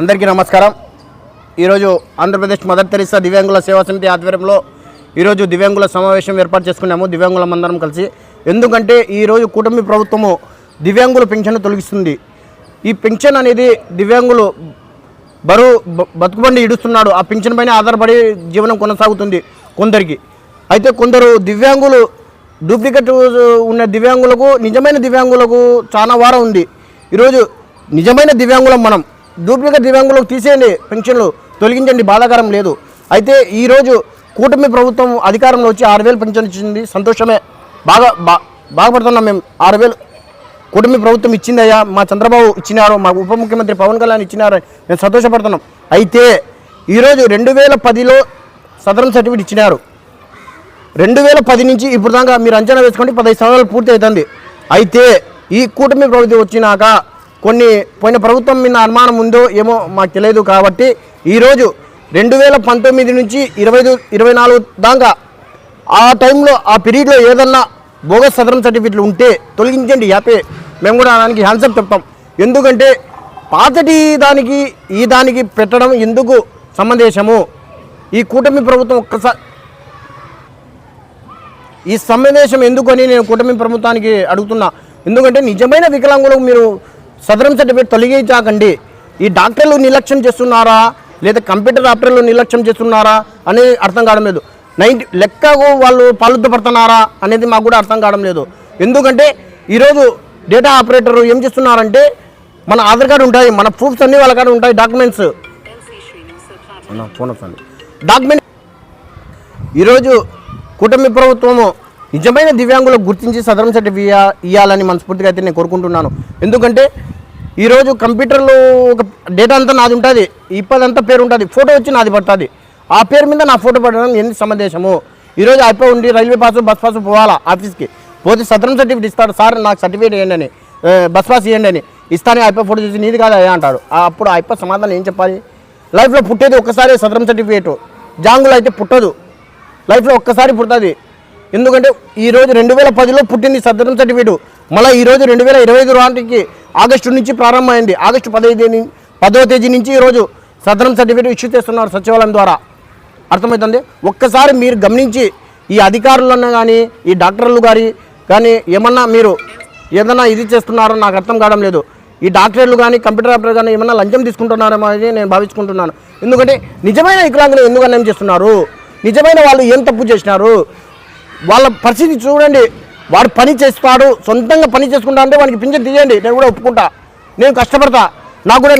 అందరికీ నమస్కారం. ఈరోజు ఆంధ్రప్రదేశ్ మదర్ తెరిసా దివ్యాంగుల సేవా సమితి ఆధ్వర్యంలో ఈరోజు దివ్యాంగుల సమావేశం ఏర్పాటు చేసుకున్నాము దివ్యాంగులమందరం కలిసి. ఎందుకంటే ఈరోజు కూటమి ప్రభుత్వము దివ్యాంగుల పెన్షన్ తొలగిస్తుంది. ఈ పెన్షన్ అనేది దివ్యాంగులు బరువు బతుకుబండి ఇడుస్తున్నాడు. ఆ పెన్షన్ పైన ఆధారపడి జీవనం కొనసాగుతుంది కొందరికి. అయితే కొందరు దివ్యాంగులు డూప్లికేట్ ఉన్న దివ్యాంగులకు నిజమైన దివ్యాంగులకు చాలా వారం ఉంది. ఈరోజు నిజమైన దివ్యాంగులం మనం డూప్లికేట్ దివ్యాంగులకు తీసేయండి పెన్షన్లు తొలగించండి బాధాకరం లేదు. అయితే ఈరోజు కూటమి ప్రభుత్వం అధికారంలో వచ్చి ఆరు వేలు పెన్షన్ ఇచ్చింది. సంతోషమే. బాగా బా బాగుపడుతున్నాం మేము. ఆరు వేలు కూటమి ప్రభుత్వం ఇచ్చిందయ్యా మా చంద్రబాబు ఇచ్చినారు మా ఉప ముఖ్యమంత్రి పవన్ కళ్యాణ్ ఇచ్చినారు. మేము సంతోషపడుతున్నాం. అయితే ఈరోజు రెండు వేల పదిలో సదరన్ సర్టిఫికేట్ ఇచ్చినారు. రెండు వేల పది నుంచి ఇప్పుడు దాకా మీరు అంచనా వేసుకోండి పదహైదు సంవత్సరాలు పూర్తి అవుతుంది అయితే ఈ కూటమి ప్రభుత్వం వచ్చినాక కొన్ని పోయిన ప్రభుత్వం మీద అనుమానం ఉందో ఏమో మాకు తెలియదు కాబట్టి ఈరోజు రెండు వేల పంతొమ్మిది నుంచి ఇరవై ఇరవై నాలుగు దాకా ఆ టైంలో ఆ పీరియడ్లో ఏదన్నా బోగస్ సదరం సర్టిఫికెట్లు ఉంటే తొలగించండి యాపే. మేము కూడా దానికి హ్యాన్సప్ చెప్తాం. ఎందుకంటే పాతటి దానికి ఈ దానికి పెట్టడం ఎందుకు సమంజసము? ఈ కూటమి ప్రభుత్వం ఒక్కసారి ఈ సమావేశం ఎందుకని నేను కూటమి ప్రభుత్వానికి అడుగుతున్నా. ఎందుకంటే నిజమైన వికలాంగులకు మీరు సదరం సర్టిఫికేట్ తొలగించాకండి ఈ డాక్టర్లు నిర్లక్ష్యం చేస్తున్నారా? లేదా కంప్యూటర్ ఆపరేటర్లు నిర్లక్ష్యం చేస్తున్నారా? అనేది అర్థం కావడం లేదు. నైన్టీ లెక్కకు వాళ్ళు పాలుద్దపడుతున్నారా? అనేది మాకు కూడా అర్థం కావడం లేదు. ఎందుకంటే ఈరోజు డేటా ఆపరేటర్ ఏం చేస్తున్నారంటే మన ఆధార్ కార్డు ఉంటాయి మన ప్రూఫ్స్ అన్నీ వాళ్ళ కాడ ఉంటాయి డాక్యుమెంట్స్. ఫోన్ వస్తుంది. డాక్యుమెంట్ ఈరోజు కూటమి ప్రభుత్వము నిజమైన దివ్యాంగులకు గుర్తించి సదరం సర్టిఫికేట్ ఇవ్వాలని మనస్ఫూర్తిగా అయితే నేను కోరుకుంటున్నాను. ఎందుకంటే ఈరోజు కంప్యూటర్లో ఒక డేటా అంతా నాది ఉంటుంది. ఇప్పదంతా పేరు ఉంటుంది. ఫోటో వచ్చి నాది పడుతుంది. ఆ పేరు మీద నా ఫోటో పడడం ఎన్ని సమందేశము ఈరోజు అయిపోయి ఉండి రైల్వే పాస్ బస్ పాస్ పోవాలా ఆఫీస్కి? పోతే సదరం సర్టిఫికేట్ ఇస్తాడు. సార్ నాకు సర్టిఫికేట్ ఇవ్వండి అని. బస్ పాస్ ఇవ్వండి అని. ఇస్తానే అయిపోయి ఫోటో చూసి నీది కాదా అంటాడు. అప్పుడు అయిపో సమాధానం ఏం చెప్పాలి? లైఫ్లో పుట్టేది ఒక్కసారి సదరం సర్టిఫికేట్ జాంగులు అయితే పుట్టదు. లైఫ్లో ఒక్కసారి పుడుతుంది. ఎందుకంటే ఈరోజు రెండు వేల పదిలో పుట్టింది సదరం సర్టిఫికేట్ మళ్ళీ ఈరోజు రెండు వేల ఇరవై ఐదు రాటికి ఆగస్టు నుంచి ప్రారంభమైంది. ఆగస్టు పదహైదు తేదీ పదవ తేదీ నుంచి ఈరోజు సదనం సర్టిఫికేట్ ఇష్యూ చేస్తున్నారు సచివాలయం ద్వారా. అర్థమవుతుంది ఒక్కసారి మీరు గమనించి ఈ అధికారులన్నా కానీ ఈ డాక్టర్లు గారి కానీ ఏమన్నా మీరు ఏదన్నా ఇది చేస్తున్నారో నాకు అర్థం కావడం లేదు. ఈ డాక్టర్లు కానీ కంప్యూటర్ ఆపరేటర్ కానీ ఏమన్నా లంచం తీసుకుంటున్నారేమో అని నేను భావించుకుంటున్నాను. ఎందుకంటే నిజమైన వికలాంగులు ఎందుకు అన్యాయం చేస్తున్నారు? నిజమైన వాళ్ళు ఏం తప్పు చేసినారు? వాళ్ళ పరిస్థితి చూడండి. వాడు పని చేస్తాడు సొంతంగా పని చేసుకుంటా అంటే వానికి పింఛన్ తీయండి నేను కూడా ఒప్పుకుంటా. నేను కష్టపడతా. నాకు కూడా